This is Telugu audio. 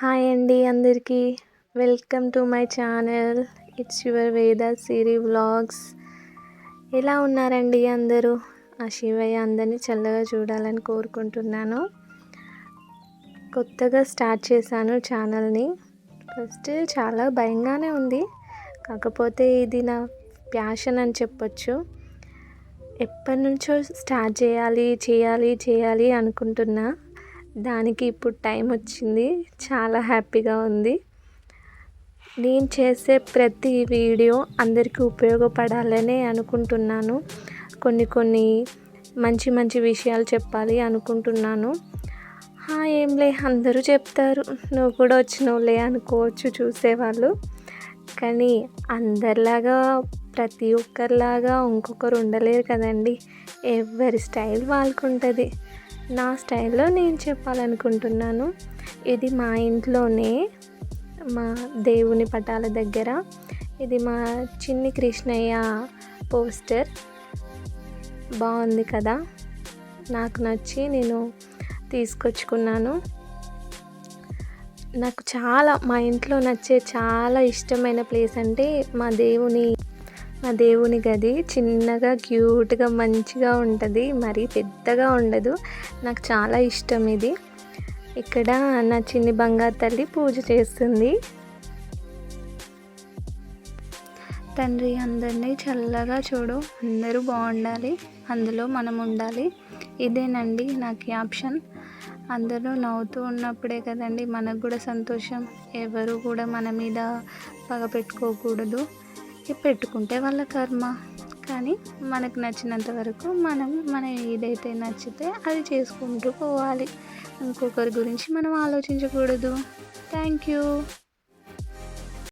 హాయ్ అండి అందరికీ. Welcome to my channel it's your Veda Siri vlogs ఎలా ఉన్నారండి అందరూ? ఆ శివయ్య అందరినీ చల్లగా చూడాలని కోరుకుంటున్నాను. కొత్తగా స్టార్ట్ చేశాను ఛానల్ని ఫస్ట్ చాలా భయంగానే ఉంది. కాకపోతే ఇది నా ప్యాషన్ అని చెప్పొచ్చు. ఎప్పటి నుంచో స్టార్ట్ చేయాలి చేయాలి చేయాలి అనుకుంటున్నా. దానికి ఇప్పుడు టైం వచ్చింది. చాలా హ్యాపీగా ఉంది. నేను చేసే ప్రతి వీడియో అందరికీ ఉపయోగపడాలనే అనుకుంటున్నాను. కొన్ని కొన్ని మంచి మంచి విషయాలు చెప్పాలి అనుకుంటున్నాను. ఏంలే అందరూ చెప్తారు. నువ్వు కూడా వచ్చినవులే అనుకోవచ్చు చూసేవాళ్ళు. కానీ అందరిలాగా ప్రతి ఒక్కరిలాగా ఇంకొకరు ఉండలేరు కదండి. ఎవరి స్టైల్ వాళ్ళకు ఉంటుంది నా స్టైల్లో నేను చెప్పాలనుకుంటున్నాను. ఇది మా ఇంట్లోనే మా దేవుని పటాల దగ్గర. ఇది మా చిన్ని కృష్ణయ్య పోస్టర్. బాగుంది కదా? నాకు నచ్చి నేను తీసుకొచ్చుకున్నాను. నాకు చాలా మా ఇంట్లో నచ్చే చాలా ఇష్టమైన ప్లేస్ అంటే మా దేవుని మా దేవుని గది చిన్నగా క్యూట్గా మంచిగా ఉంటుంది. మరీ పెద్దగా ఉండదు. నాకు చాలా ఇష్టం ఇది. ఇక్కడ నా చిన్ని బంగారు తల్లి పూజ చేస్తుంది. తండ్రి అందరినీ చల్లగా చూడు. అందరూ బాగుండాలి. అందులో మనం ఉండాలి. ఇదేనండి నాకు క్యాప్షన్. అందరూ నవ్వుతూ ఉన్నప్పుడే కదండి మనకు కూడా సంతోషం. ఎవరు కూడా మన మీద పగ పెట్టుకోకూడదు. పెట్టుకుంటే వాళ్ళ కర్మ. కానీ మనకు నచ్చినంత వరకు మనం మన ఏదైతే నచ్చితే అది చేసుకుంటూ పోవాలి. ఇంకొకరి గురించి మనం ఆలోచించకూడదు. Thank you